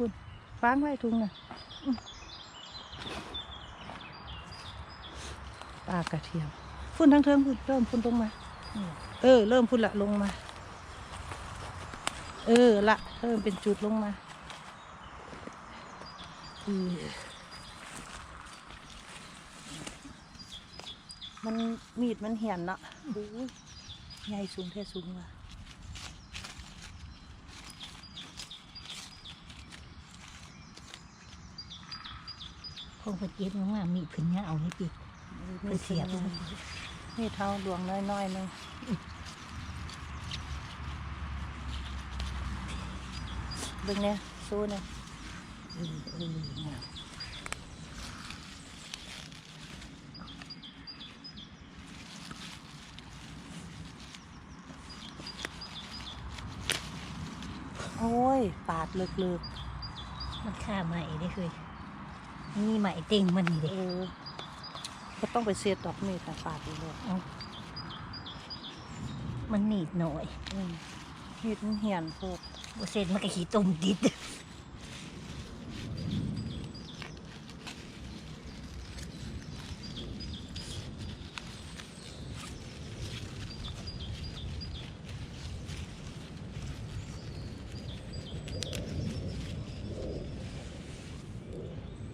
ไปคุณไปคุณฟางไว้ถุงน่ะอืมปลากระเทียมพุ่นทั้งเทิงพุ่นเริ่มพุ่นลงมา เออ เริ่มพุ่นละลงมา เออละเริ่มเป็นจุดลงมาอือมันมีดมันเหียนเนาะดูใหญ่สูงแท้สูงว่ะ คงเพิ่นเก็บงามๆมีเพิ่นยาวนี่ติเพิ่นเสียบลงนี่เท่าดวงน้อยๆหนึงเบิ่งเนี่ยสู้เนี่ยเออเอองามโอ้ย ปาดเลือกมันค่าใหม่ได้เคย มีใหม่เต็งมันนี่ๆเด้เออก็ต้องไปเสียดดอกนี่แต่ปาดอีกเลยมันหนีดหน่อยอืมเห็ดมันเหียนโพดบ่เสร็จมันก็ขี้ต้มติด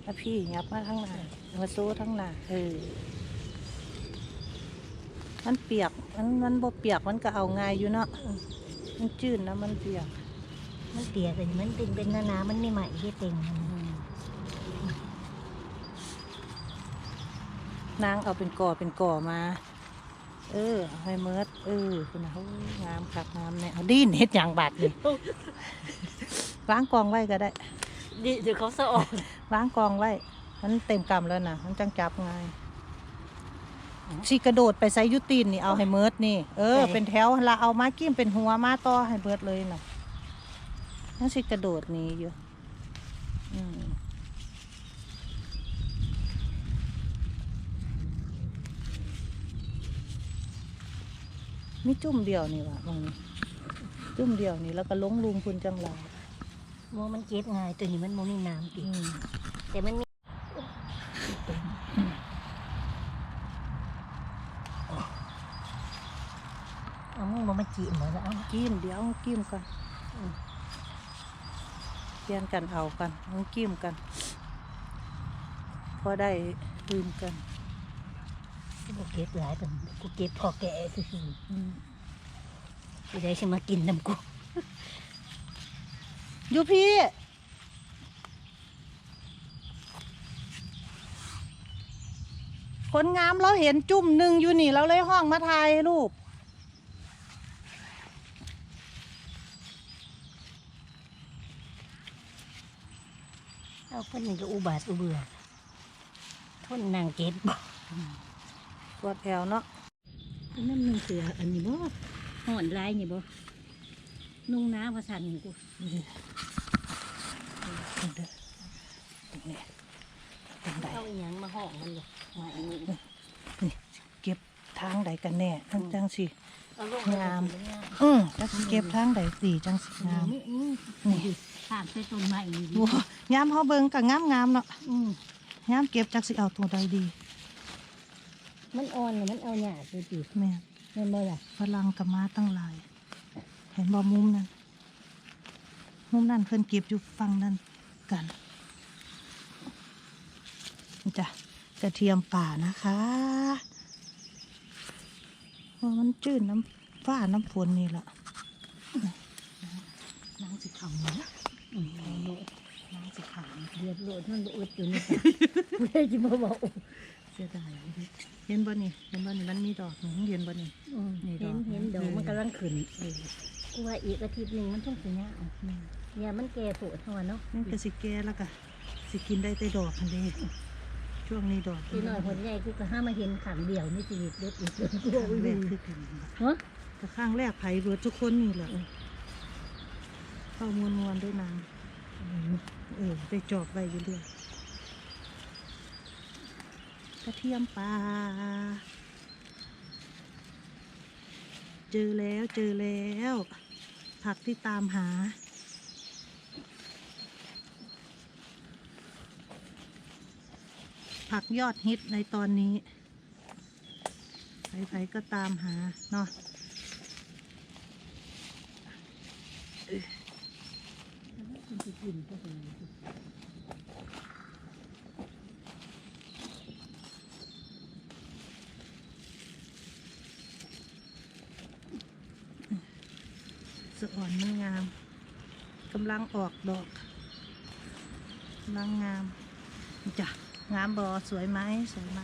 ถ้าพี่ยับมาทั้งหน้ามาโซ่ทั้งหน้าเออมันเปียก มันมันบ่เปียกมันก็เอาง่ายอยู่เนาะอืมมันจืดนะมันเปียก มันเตียกันมันเป็นเป็นหนาๆมันมีใหม่ที่เต็งมันอืมนางเอาเป็นก่อเป็นก่อมา เออเอาให้เมิดเออคุณนะโอ้ยงามคักงามเนี่ยเอาดินเฮ็ดอย่างบาดเลยวางกองไว้ก็ได้ ดิเดี๋ยวเขาสะออกวางกองไว้มันเต็มกำแล้วนะมันจังจับง่ายสิกระโดดไปใส่ยุตีนนี่เอาให้เมิดนี่ เออ เป็นแถวละเอามากิ้มเป็นหัวมาต่อให้เบิดเลยน่ะนั่นสิกระโดดหนี่อยู่อืมมีจุ่มเดียวนี่วะมองนี่จุ่มเดียวนี่แล้วก็ลงลุงคุณจังหลายโมมันเก็บง่ายตัวนี้มันโมมีน้ำติอืมแต่มันมีเอามึงบ่มาจีบบ่แล้วเอากิ้มเดี๋ยวกิ้มกันอืมเปลี่ยนกันเอากันเอากิ้มกันพอได้ลืมกันกูเก็บหลายแต่กูเก็บพอแก่ซื่ออืมๆสิได้สิมากินน้ำกู อยู่พี่ คนงามเราเห็นจุ่มหนึ่งอยู่นี่เราเลยห้องมาถ่ายรูปเอาคนนี้ก็อุบาทอุเบื่อทนนางเก็บบ่ปวดแอวเนาะนั่นมึงเสืออันนี้บ่ห่อนลายนี่บ่ นุ่งน้ำภาษาหนึ่งกูเด้อนี่เป็นไดเอาหยังมาห้อมันเลยมาอันนี้นี่เก็บทางใดกันแน่ทั้งจังสิเอาลงงาม เลยอืมจักสิเก็บทางใดสีจังสิงาม นี่นี่นี่ถามใส่ต้นไม้นี่ดิโอ้ยามเฮาเบิ่งก็งามงามๆเนาะอืมยามเก็บจักสิเอาตัวใดดีมันอ่อนน่ะมันเอาหยาดไปติแม่นแม่นบ่ล่ะพลังกมาตั้งหลาย เห็นบ่มุมนั้นมุมนั้นเพิ่นเก็บอยู่ฝั่งนั้นกันนี่จ้ะกระเทียมป่านะคะเพราะมันจืดน้ำฟ้าน้ำฝนนี่ละนางสิขำนะอืมเอาโลดนางสิขำเดือดโลดมันบ่อึดอยู่นี่ค่ะผู้ใดสิมาบอกเสียดายเห็นบ่นี่เห็นบ่นี่มันมีดอกหนึ่งเห็นบ่นี่อืมนี่ดเห็อนกเห็นดอเอกอมันกำลังขึ้นกู ว่าอีกอาทิตย์หนึงมันต้องสิยาวอย่ามันแก่โผดเท่านั้นเนาะนี่ก็สิแก่แล้วก็สิกินได้แต่ดอกคันเด้ช่วงนี้ดอกทีหน่อยผลใหญ่กูก็ห้ามาเห็นขังเดียวนี่ชีวิตเด็ดอีกจนกูข้างอุ้ยแรกคือกันฮะแต่ข้างแรกไผเบิดทุกคนนี่แหละเข้ามวนมวนๆด้วยนางเออไปจอบไว้อยู่เรื่อยกระเทียมป่าเจอแล้วเจอแล้ว ผักที่ตามหา ผักยอดฮิตในตอนนี้ใครๆก็ตามหา เนาะคุณกินก็ได้ สะอ่อนมันงามกำลังออกดอกกำลังงามจ้ะงามบอสวยไหมสวยไหม